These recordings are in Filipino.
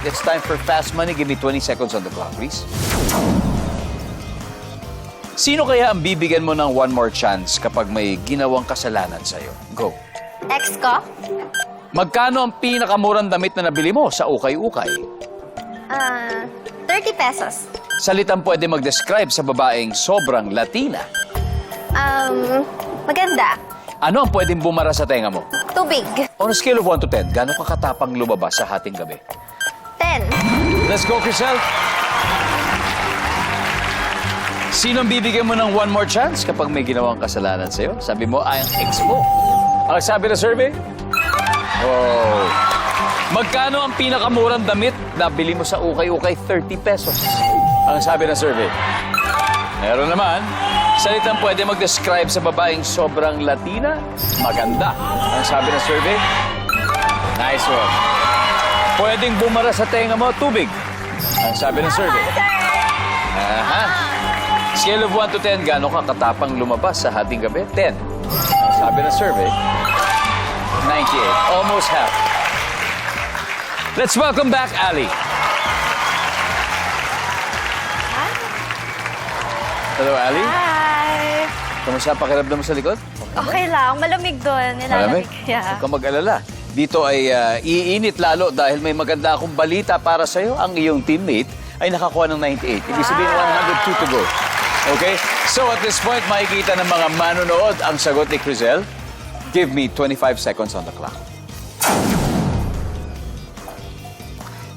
It's time for Fast Money. Give me 20 seconds on the clock, please. Sino kaya ang bibigyan mo ng one more chance kapag may ginawang kasalanan sa'yo? Go. Ex ko? Magkano ang pinakamurang damit na nabili mo sa ukay-ukay? Ah, 30 pesos. Salitang pwede mag-describe sa babaeng sobrang Latina. Um, maganda. Ano ang pwedeng bumara sa tenga mo? Tubig. On a scale of 1 to 10, gano'ng kakatapang lumabas sa hating gabi? 10. Let's go, Crisel. Sino bibigyan mo ng one more chance kapag may ginawang kasalanan sa'yo? Sabi mo, ay ang ex mo. Ang sabi na survey? Oh. Magkano ang pinakamurang damit na bili mo sa ukay-ukay? 30 pesos. Ang sabi na survey. Meron naman, salitang pwede mag-describe sa babaeng sobrang Latina, maganda. Ang sabi na survey? Nice one. Pwedeng bumara sa tenga mo, tubig. Ang sabi ng survey. Aha. Scale of 1 to 10, gaano ka katapang lumabas sa hating gabi? 10. Ang sabi ng survey, 98. Almost half. Let's welcome back Ali. Hello, Ali. Hi! Kamusta pakiramdam mo sa likod? Okay lang. Malamig doon. Malamig? Nilalamig. Yeah. Huwag kang mag-alala. Dito ay ah, iinit lalo dahil may maganda akong balita para sa'yo. Ang iyong teammate ay nakakuha ng 98. Ibig sabihin, 102 to go. Okay? So at this point, makikita ng mga manonood ang sagot ni Crizel. Give me 25 seconds on the clock.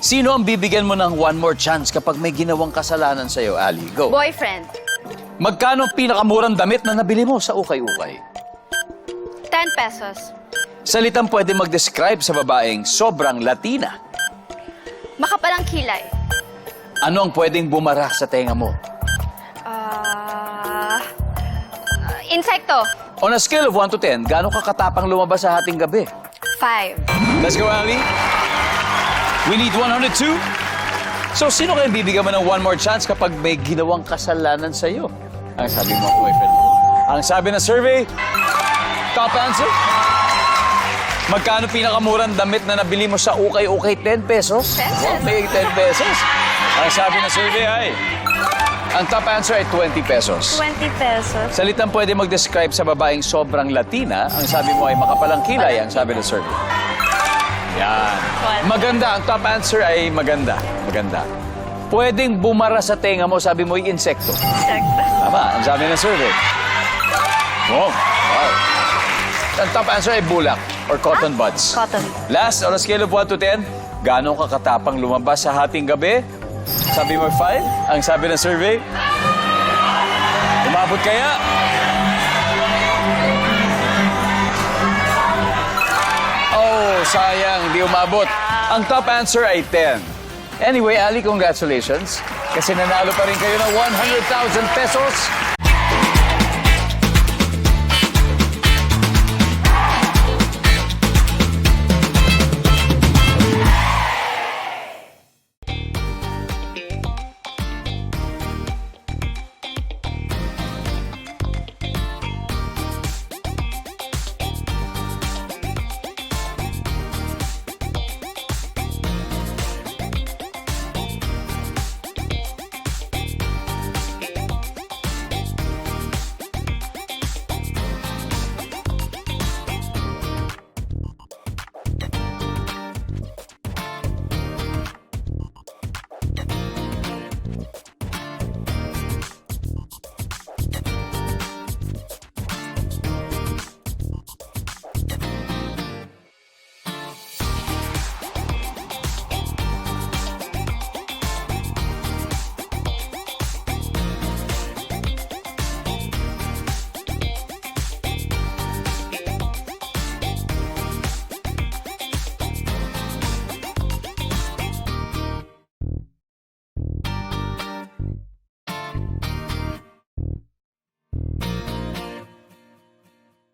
Sino ang bibigyan mo ng one more chance kapag may ginawang kasalanan sa'yo, Ali? Go. Boyfriend. Magkano ang pinakamurang damit na nabili mo sa ukay-ukay? 10 pesos. Salitang pwede mag-describe sa babaeng sobrang Latina. Makapalang kilay. Ano ang pwedeng bumara sa tenga mo? Ah... insekto. On a scale of 1 to 10, gaano ka katapang lumabas sa hating gabi? 5. Let's go, Ali. We need 102. So, sino kaya bibigyan mo ng one more chance kapag may ginawang kasalanan sa'yo? Ang sabi mo, boyfriend. Ang sabi ng survey, top answer. Magkano pinakamurang damit na nabili mo sa ukay-ukay? 10 pesos? 10 pesos. Wow, may 10 pesos. Ang sabi ng survey ay, ang top answer ay 20 pesos. 20 pesos. Salitang pwede mag-describe sa babaeng sobrang Latina, ang sabi mo ay makapalang kilay, ang sabi ng survey. Yan. Maganda. Ang top answer ay maganda. Maganda. Pwedeng bumara sa tenga mo, sabi mo ay insekto. Insekto. Tama, ang sabi ng survey. Wow. wow. Ang top answer ay bulak or cotton buds. Cotton. Last, on a scale of 1 to 10, gaano ka katapang lumabas sa hating gabi? Sabi mo 5? Ang sabi ng survey? Umabot kaya? Oh, sayang, hindi umabot. Ang top answer ay 10. Anyway, Ali, congratulations. Kasi nanalo pa rin kayo ng 100,000 pesos